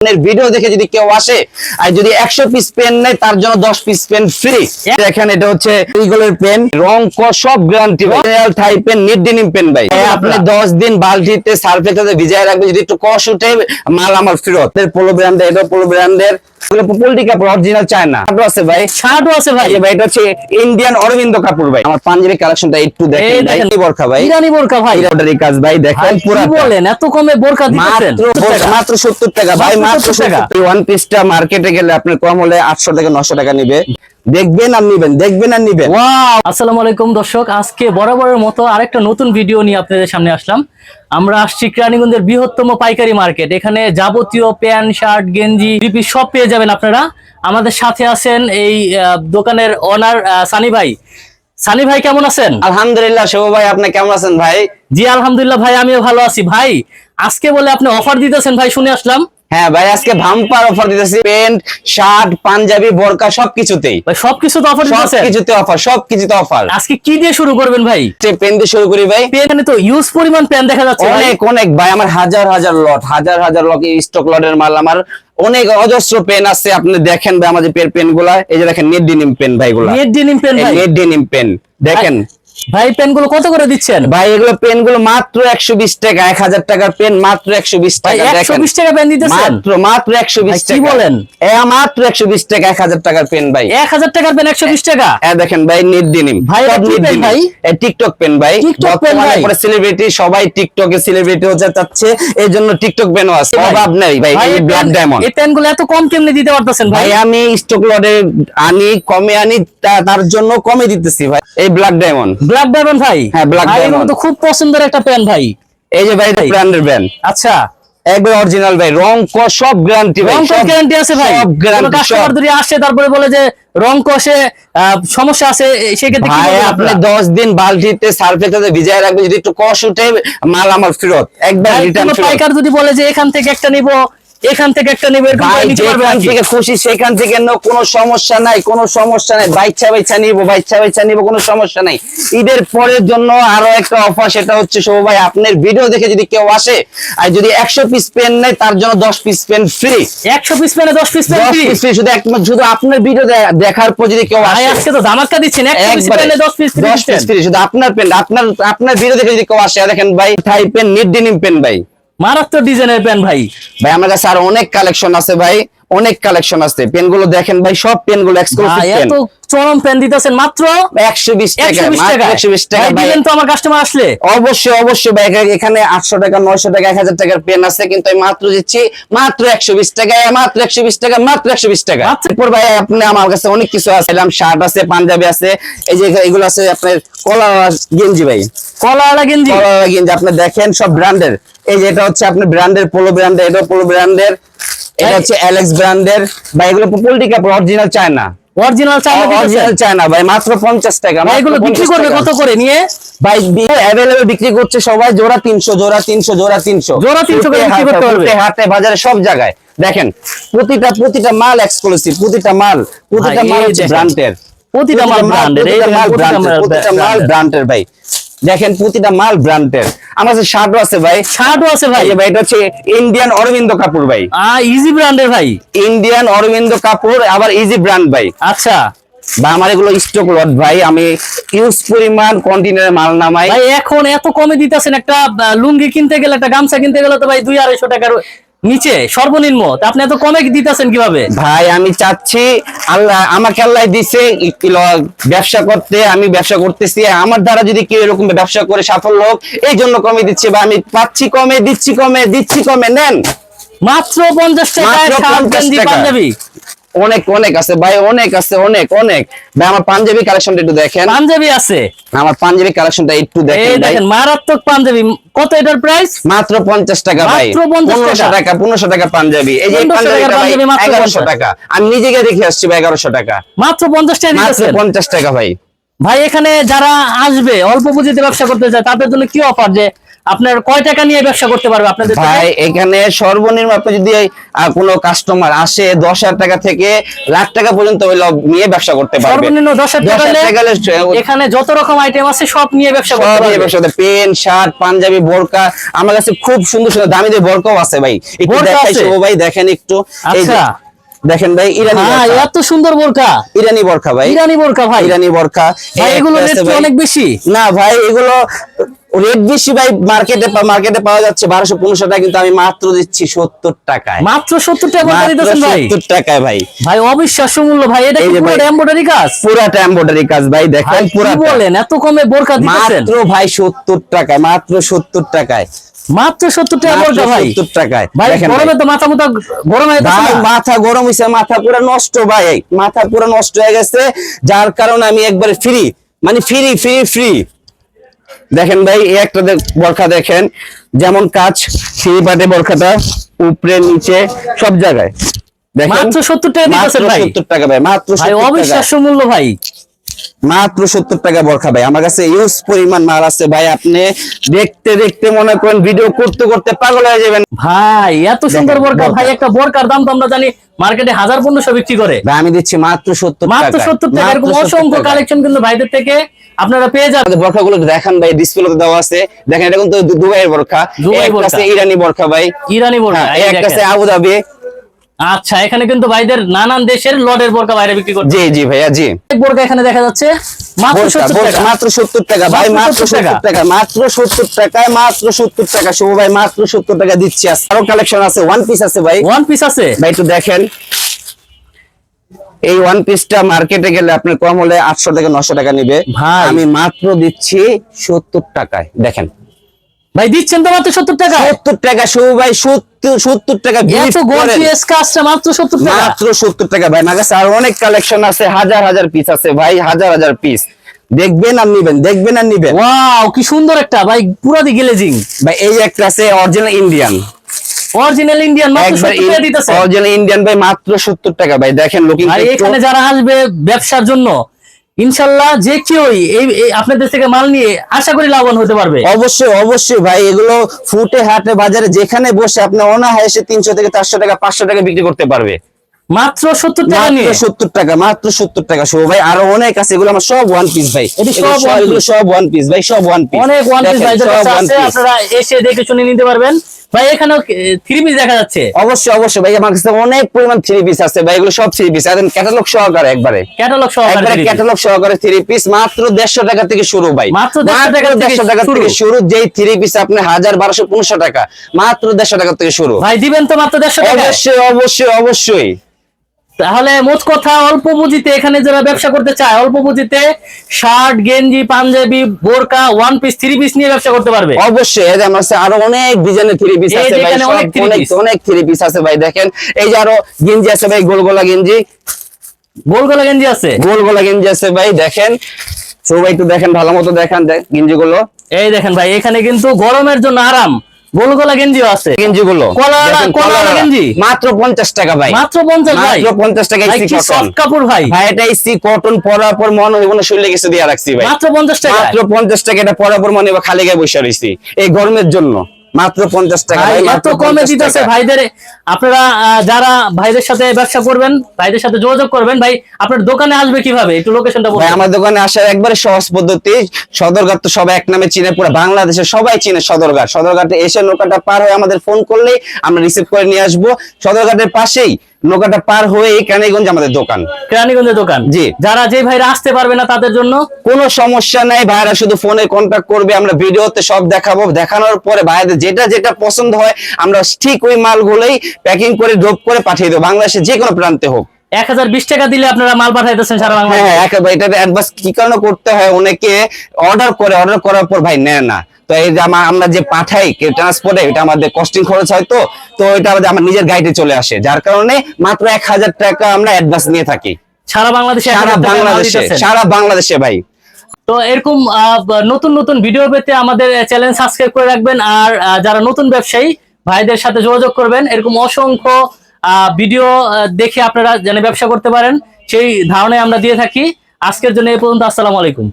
আপনার ভিডিও দেখে যদি কেউ আসে আর যদি একশো পিস পেন নেয় তার জন্য দশ পিস পেন ফ্রি দেখেন এটা হচ্ছে ইগলের পেন রং ক সব guarantee Thai pant knit denim pant ভাই। আপনি দশ দিন বালতিতে সার্ফে ভিজায় রাখবেন যদি একটু কষ উঠে মাল আমার ফেরত। পোলো ব্র্যান্ডের এটা পোলো ব্র্যান্ডের পোল্ট্রি কাপড় অরিজিনাল চায়না আরও আছে ভাই। শার্টও আছে ভাই। ভাই এটা হচ্ছে ইন্ডিয়ান অরবিন্দ কাপড় ভাই। আমার পাঞ্জাবি কালেকশনটা একটু দেখেন ভাই। এই ভাই? ইরানি কাজ ভাই দেখেন পুরো বলেন এত কমে বোরখা মাত্র মাত্র সত্তর টাকা। ভাই মাত্র 70 টাকা। ওয়ান পিসটা মার্কেটে গেলে আপনার কম হলে আটশো থেকে নশো টাকা নিবে। দেখবেন আর নিবেন দেখবেন আর নিবেন। ওয়াও আসসালামু আলাইকুম দর্শক আজকে বরাবরের মতো আরেকটা নতুন ভিডিও নিয়ে আপনাদের সামনে আসলাম। আমরা আসছি কেরানীগঞ্জের বৃহত্তম পাইকারি মার্কেট এখানে যাবতীয় প্যান্ট শার্ট গেঞ্জি বিপি সব পেয়ে যাবেন আপনারা। আমাদের সাথে আছেন এই দোকানের ওনার সানি ভাই। সানি ভাই কেমন আছেন? আলহামদুলিল্লাহ শুভ ভাই আপনি কেমন আছেন ভাই? জি আলহামদুলিল্লাহ ভাই আমিও ভালো আছি। ভাই আজকে বলে আপনি অফার দিতেছেন ভাই শুনে আসলাম। হ্যাঁ ভাই আজকে ভাম্পার অফার দিতেছি প্যান্ট শার্ট পাঞ্জাবি বোরকা সবকিছুতেই। ভাই সবকিছুতে অফার সবকিছুতে অফার সবকিছুতে অফার আজকে কি দিয়ে শুরু করবেন ভাই? পেন দিয়ে শুরু করি ভাই। এখানে তো ইউজ পরিমাণ প্যান দেখা যাচ্ছে অনেক অনেক ভাই আমার হাজার হাজার লট হাজার হাজার লট স্টক লটের মাল। আমার অনেক অজস্র পেন আছে আপনি দেখেন ভাই আমাদের পেনগুলা। এই যে দেখেন নেট ডিনিম পেন ভাই গুলা নেট ডিনিম পেন ভাই। নেট ডিনিম পেন দেখেন। ভাই পেনগুলো কত করে দিচ্ছেন? ভাই এগুলো পেনগুলো মাত্র একশো বিশ টাকা এক হাজার টাকার পেন মাত্র একশো বিশ ভাই টাকা একশো দেখেন বিশ টাকা পেন দিতেছেন? মাত্র মাত্র একশো বিশ ভাই, কি টাকা। বলেন? এ মাত্র একশো বিশ টাকা এক হাজার টাকার পেন ভাই। এক হাজার টাকার পেন একশো বিশ টাকা? হ্যাঁ দেখেন ভাই নেট ডিনিম ভাই, ভাই? টিকটক পেন ভাই। pen ভাই? সেলিব্রিটি সবাই টিকটকে সেলিব্রিটি হতে চাচ্ছে এই জন্য টিকটক পেনও আছে। অভাব নেই ভাই এই ব্ল্যাক ডায়মন্ড এই পেনগুলো এত কম কেমনে দিতে পারতেছেন ভাই? আমি স্টক লটে আনি কমে আনি তার জন্য কমে দিতেছি ভাই। এই ব্ল্যাক ডায়মন্ড ব্ল্যাক ডায়মন্ড ভাই? হ্যাঁ, এগুলো Diamond। তো খুব পছন্দের একটা পেন ভাই। এই যে ভাই ব্র্যান্ডের ব্র্যান্ড আচ্ছা। একবার অরিজিনাল ভাই রং ক সব গ্যারান্টি ভাই রং সব- গ্যারান্টি আছে ভাই। সব গ্যারান্টি কাস্টমার যদি আসে তারপরে বলে যে রং কষে সমস্যা আছে সেক্ষেত্রে কি ভাই আপনি আপনারা? দশ দিন বালতিতে সার্ফে ভিজায় রাখবেন যদি একটু কষ উঠে মাল আমার ফেরত। একবার রিটার্ন পাইকার যদি বলে যে এখান থেকে একটা নিব এখান থেকে একটা নিব যেখান থেকে খুশি সেখান থেকে নাও কোনো সমস্যা নাই কোনো সমস্যা নাই। বাইচ্ছা বাইচ্ছা নিব বাইচ্ছা বাইচ্ছা নিব কোনো সমস্যা নাই। ঈদের পরের জন্য আরও একটা অফার সেটা হচ্ছে শুভ ভাই আপনার ভিডিও দেখে যদি কেউ আসে আর যদি একশো পিস পেন নেয় তার জন্য দশ পিস পেন ফ্রি একশো পিস পেনে দশ পিস পেন? পিস ফ্রি শুধু একমাত্র শুধু আপনার ভিডিও দেখার পর যদি কেউ আসে। আজকে তো ধামাকা দিচ্ছেন দশ পিস দশ পিস ফ্রি শুধু আপনার পেন আপনার আপনার ভিডিও দেখে যদি কেউ আসে দেখেন ভাই Thai pant knit denim pant ভাই। মারাত্মক ডিজাইনের পেন ভাই। ভাই আমার কাছে আর অনেক কালেকশন আছে ভাই অনেক কালেকশন আছে। পেনগুলো দেখেন ভাই সব পেনগুলো এক্সক্লুসিভ পেন চরম পেন দিতেছেন মাত্র একশো বিশ টাকা একশো বিশ তো আমার কাস্টমার আসলে। অবশ্যই অবশ্যই ভাই এখানে- আটশো টাকা নয়শো টাকা এক হাজার টাকার পেন আছে কিন্তু আমি মাত্র দিচ্ছি মাত্র একশো বিশ টাকা মাত্র একশো বিশ টাকা মাত্র একশো বিশ টাকা। এরপর ভাই আপনি আমার কাছে অনেক কিছু আছে শার্ট আছে পাঞ্জাবি আছে এই যে এগুলো আছে আপনার কলা গেঞ্জি ভাই। কলাওয়ালা গেঞ্জি? কলা গেঞ্জি আপনি দেখেন সব ব্র্যান্ডের এই যে এটা হচ্ছে আপনার ব্র্যান্ডের পোলো ব্র্যান্ডের এটা পোলো ব্র্যান্ডের এটা হচ্ছে অ্যালেক্স ব্র্যান্ডের ভাই এগুলো পোল্ট্রি কাপড় original China. Original China original China ভাই মাত্র পঞ্চাশ টাকা ভাই এগুলো বিক্রি করবে কত করে নিয়ে? ভাই अवेलेबल বিক্রি করছে সবাই জোড়া তিনশো জোড়া তিনশো জোড়া তিনশো। জোড়া 300 করে বিক্রি করতে পারবে। হাটে বাজারে সব জায়গায়। দেখেন প্রতিটা প্রতিটা মাল এক্সক্লুসিভ প্রতিটা মাল প্রতিটা মাল হচ্ছে ব্র্যান্ডের প্রতিটা মাল ব্র্যান্ডের প্রতিটা মাল ব্র্যান্ডের ভাই। দেখেন প্রতিটা মাল ব্র্যান্ডের আমার কাছে শার্টও আছে ভাই শার্টও আছে ভাই। ভাই এটা হচ্ছে ইন্ডিয়ান অরবিন্দ কাপুর ভাই। আ ইজি ব্র্যান্ডের ভাই। ইন্ডিয়ান অরবিন্দ কাপুর আবার ইজি ব্র্যান্ড ভাই। আচ্ছা। বা আমার এগুলো স্টক লট ভাই আমি ইউজ পরিমাণ কন্টিনিউর মাল নামাই। ভাই এখন এত কমে দিতেছেন একটা লুঙ্গি কিনতে গেলে একটা গামছা কিনতে গেলে তো ভাই দুই আড়াইশো টাকার নিচে সর্বনিম্ন। তা আপনি এত কমে দিতেছেন কীভাবে? ভাই আমি চাচ্ছি আল্লাহ আমাকে আল্লাহ দিছে ব্যবসা করতে আমি ব্যবসা করতেছি। আমার দ্বারা যদি কেউ এরকম ব্যবসা করে সাফল্য হোক এই জন্য কমে দিচ্ছে। বা আমি পাচ্ছি কমে দিচ্ছি কমে দিচ্ছি কমে নেন। মাত্র পঞ্চাশ টাকায় মাত্র শার্ট 50 টাকা। পাঞ্জাবি। অনেক অনেক আছে। ভাই অনেক আছে অনেক অনেক। ভাই আমার পাঞ্জাবি কালেকশনটা একটু দেখেন। পাঞ্জাবি আছে? আমার পাঞ্জাবি কালেকশনটা একটু দেখেন মারাত্মক পাঞ্জাবি। কত এটার প্রাইস মাত্র পঞ্চাশ টাকা ভাই। মাত্র 50 পনেরোশো টাকা। টাকা পনেরোশো টাকা পাঞ্জাবি। এই যে 1500 পাঞ্জাবি মাত্র এগারোশো টাকা। আমি নিজেকে দেখে আসছি ভাই এগারোশো টাকা। মাত্র পঞ্চাশ টাকা মাত্র দিতেছেন পঞ্চাশ টাকা ভাই। ভাই এখানে যারা আসবে অল্প পুঁজিতে ব্যবসা করতে চায় তাদের জন্য কি অফার যে আপনার কয় টাকা নিয়ে ব্যবসা করতে পারবে আপনাদের ভাই এখানে সর্বনিম্ন আপনি যদি কোনো কাস্টমার আসে দশ হাজার টাকা থেকে লাখ টাকা পর্যন্ত নিয়ে ব্যবসা করতে পারবে। সর্বনিম্ন দশ হাজার টাকা 10,000 হলে টাকা হলে এখানে যত রকম আইটেম আছে সব নিয়ে ব্যবসা করতে পারবে। ব্যবসা করতে পেন শার্ট পাঞ্জাবি বোরকা আমার কাছে খুব সুন্দর সুন্দর দামি দামি বোরকাও আছে ভাই। একটু বোরকা দেখাই আছে? শুভ ভাই দেখেন একটু। আচ্ছা। দেখেন ভাই ইরানি হ্যাঁ এত সুন্দর বোরকা। ইরানি বোরকা ভাই। ইরানি বোরকা ভাই। ইরানি বোরকা। ভাই এগুলো। অনেক বেশি? না ভাই এগুলো রেট বেশি ভাই মার্কেটে মার্কেটে পাওয়া যাচ্ছে বারোশো পনেরোশো টাকা কিন্তু আমি মাত্র দিচ্ছি সত্তর টাকায়। মাত্র সত্তর টাকা সত্তর টাকায় ভাই। ভাই অবিশ্বাস্য মূল্য ভাই এটা পুরো কাজ? পুরাটা এম্বয়ডারি কাজ ভাই দেখেন কি পুরাটা। বলেন এত কমে বোরকা মাত্র ভাই সত্তর টাকায় মাত্র সত্তর টাকায়। মাত্র সত্তর টাকা বোরকা ভাই? সত্তর টাকায় ভাই গরমে তো মাথা মুথা গরম হয়ে? মাথা গরম হয়েছে মাথা পুরো নষ্ট ভাই। মাথা পুরো নষ্ট হয়ে গেছে যার কারণে আমি একবারে ফ্রি মানে ফ্রি ফ্রি ফ্রি দেখেন ভাই এই একটা দেখ- বরখা দেখেন। যেমন কাজ সেই পাটে বরখাটা উপরে নিচে সব জায়গায়। দেখেন? মাত্র সত্তর টাকা সত্তর টাকা ভাই মাত্র ভাই 70 টাকা। অবিশ্বাস্য মূল্য ভাই। মাত্র সত্তর টাকা বরখা ভাই। আমার কাছে ইউজ পরিমাণ মাল আছে ভাই। আপনি দেখতে দেখতে মনে করেন ভিডিও করতে করতে পাগল হয়ে যাবেন। ভাই এত সুন্দর বোরকা। ভাই একটা বোরকার দাম তো আমরা জানি মার্কেটে হাজার পনেরোশো বিক্রি করে। ভাই আমি দিচ্ছি মাত্র সত্তর মাত্র সত্তর টাকা এরকম অসংখ্য কালেকশন কিন্তু ভাইদের থেকে আপনারা পেয়ে যাবেন। আমাদের বরখাগুলো দেখান ভাই ডিসপ্লেতে দেওয়া আছে। দেখেন এটা কিন্তু দুবাইয়ের বরখা। দুবাই। আছে ইরানি বরখা ভাই। ইরানি বোরকা হ্যাঁ, একটা আছে আবুধাবি। আচ্ছা এখানে কিন্তু ভাইদের নানান দেশের লটের বোরকা বাইরে বিক্রি করছে জি জি ভাইয়া জি। বোরকা এখানে দেখা যাচ্ছে মাত্র বোরকা, সত্তর বোরকা, টাকা। ভাই মাত্র মাত্র 70 টাকা। সত্তর টাকা মাত্র সত্তর টাকায় মাত্র সত্তর টাকা শুভ ভাই মাত্র সত্তর টাকা দিচ্ছি। আরও কালেকশন আছে ওয়ান পিস আছে ভাই। ওয়ান পিস আছে? ভাই একটু দেখেন। এই ওয়ান পিসটা মার্কেটে গেলে আপনার কম হলে আটশো থেকে নশো টাকা নিবে। ভাই। আমি মাত্র দিচ্ছি সত্তর টাকায়। দেখেন ভাই দিচ্ছেন তো মাত্র সত্তর টাকা। সত্তর টাকা শুভ ভাই সত্তর টাকা মাত্র সত্তর টাকা। মাত্র সত্তর টাকা ভাই আমার কাছে আরও অনেক কালেকশন আছে হাজার হাজার পিস আছে ভাই হাজার হাজার পিস দেখবেন আর নিবেন দেখবেন আর নিবেন। ওয়াও কি সুন্দর একটা ভাই পুরা দি গ্লেজিং। ভাই এই একটা আছে অরিজিনাল ইন্ডিয়ান অরিজিনাল ইন্ডিয়ান মাত্র একবার সত্তর টাকা দিতেছে। অরিজিনাল ইন্ডিয়ান ভাই মাত্র সত্তর টাকা ভাই দেখেন লুকিং ভাই এখানে যারা আসবে ব্যবসার জন্য ইনশাল্লাহ যে কেউই এই আপনাদের থেকে মাল নিয়ে আশা করি লাভবান হতে পারবে। অবশ্যই অবশ্যই ভাই, এগুলো ফুটে হাটে বাজারে যেখানে বসে আপনি অনাহাসে তিনশো থেকে চারশো টাকা, পাঁচশো টাকা বিক্রি করতে পারবে। মাত্র সত্তর টাকা নিয়ে? সত্তর টাকা মাত্র সত্তর টাকা শুভ। ভাই আরও অনেক আছে এগুলো আমার সব ওয়ান পিস ভাই। এটি সব এগুলো one সব ওয়ান পিস ভাই সব ওয়ান পিস অনেক ওয়ান পিস ভাইদের আছে আপনারা এসে দেখে শুনে নিতে পারবেন। ভাই এখানেও থ্রি পিস দেখা যাচ্ছে। অবশ্যই অবশ্যই ভাই আমার কাছে অনেক পরিমাণ থ্রি পিস আছে ভাই এগুলো সব থ্রি পিস একদম ক্যাটালগ সহকারে একবারে। ক্যাটালগ সহ ক্যাটালগ সহকারে থ্রি পিস মাত্র দেড়শো টাকা থেকে শুরু ভাই। মাত্র 150 টাকা দেড়শো টাকা থেকে শুরু যেই থ্রি পিস আপনি হাজার বারোশো পনেরোশো টাকা মাত্র দেড়শো টাকা থেকে শুরু। ভাই দিবেন তো মাত্র দেড়শো টাকা? অবশ্যই অবশ্যই অবশ্যই। তাহলে মোট কথা অল্প পুঁজিতে এখানে যারা ব্যবসা করতে চায় অল্প পুঁজিতে শার্ট গেঞ্জি পাঞ্জাবি বোরকা ওয়ান পিস থ্রি পিস নিয়ে ব্যবসা করতে পারবে। অবশ্যই এই যে আমার কাছে আরও অনেক ডিজাইনের থ্রি পিস আছে ভাই অনেক অনেক অনেক থ্রি পিস আছে ভাই দেখেন এই যে আরও গেঞ্জি আছে ভাই গোল গোলা গেঞ্জি। গোলগোলা গেঞ্জি আছে? গোল গোলা গেঞ্জি আছে ভাই দেখেন সবাই একটু দেখেন ভালো মতো দেখেন গেঞ্জি গুলো এই দেখেন ভাই এখানে কিন্তু গরমের জন্য আরাম। গোলগোলা গেঞ্জিও আছে। গেঞ্জি গুলো। গেঞ্জি? মাত্র পঞ্চাশ টাকা ভাই। মাত্র পঞ্চাশ মাত্র পঞ্চাশ টাকা কাপড় ভাই। ভাই এটা ইসি কটন পরার পর মন হইব না শরীরে কিছু দিয়ে রাখছি ভাই। মাত্র পঞ্চাশ টাকা মাত্র পঞ্চাশ টাকা এটা পরার পর মনে হইব খালি গায়ে বসে রয়েছি এই গরমের জন্য। মাত্র পঞ্চাশ টাকা এত কমে 50 দিতেছে। ভাইদের আপনারা যারা ভাইদের সাথে ব্যবসা করবেন ভাইদের সাথে যোগাযোগ করবেন ভাই আপনার দোকানে আসবে কীভাবে? একটু লোকেশনটা ভাই আমার দোকানে আসার একবারে সহজ পদ্ধতি সদরঘাট তো সবাই এক নামে চিনে পুরো বাংলাদেশে সবাই চিনে সদরঘাট। সদরঘাটে এসে নৌকাটা পার হয়ে আমাদের ফোন করলেই আমরা রিসিভ করে নিয়ে আসব। সদরঘাটের পাশেই নৌকাটা পার হয়ে এই কানাইগঞ্জ আমাদের দোকান। কেরানীগঞ্জের দোকান? জি। যারা যে ভাইরা আসতে পারবে না তাদের জন্য? কোনো সমস্যা নাই ভাইরা শুধু ফোনে কন্ট্যাক্ট করবে আমরা ভিডিওতে সব দেখাবো। দেখানোর পরে ভাইদের যেটা যেটা পছন্দ হয় আমরা ঠিক ওই মালগুলোই প্যাকিং করে ড্রপ করে পাঠিয়ে দেবো। বাংলাদেশে যে কোনো প্রান্তে হোক। এক হাজার বিশ টাকা দিলে আপনারা মাল পাঠাইতেছেন সারা হ্যাঁ বাংলাদেশে। হ্যাঁ একেবারে এটা অ্যাডভান্স কি কারণে করতে হয় অনেকে অর্ডার করে অর্ডার করার পর ভাই নেয় না। তো এই যে আমা- আমরা যে পাঠাই ট্রান্সপোর্টে এটা আমাদের কস্টিং খরচ হয় তো তো এটা আমাদের আমার নিজের গাইডে চলে আসে। যার কারণে মাত্র এক হাজার টাকা আমরা অ্যাডভান্স নিয়ে থাকি। সারা বাংলাদেশে সারা বাংলাদেশে সারা বাংলাদেশে ভাই। তো এরকম নতুন নতুন ভিডিও পেতে আমাদের চ্যানেল সাবস্ক্রাইব করে রাখবেন। আর যারা নতুন ব্যবসায়ী ভাইদের সাথে যোগাযোগ করবেন। এরকম অসংখ্য আহ, ভিডিও দেখে আপনারা যেন ব্যবসা করতে পারেন সেই ধারণায় আমরা দিয়ে থাকি। আজকের জন্য এই পর্যন্ত আসসালামু আলাইকুম।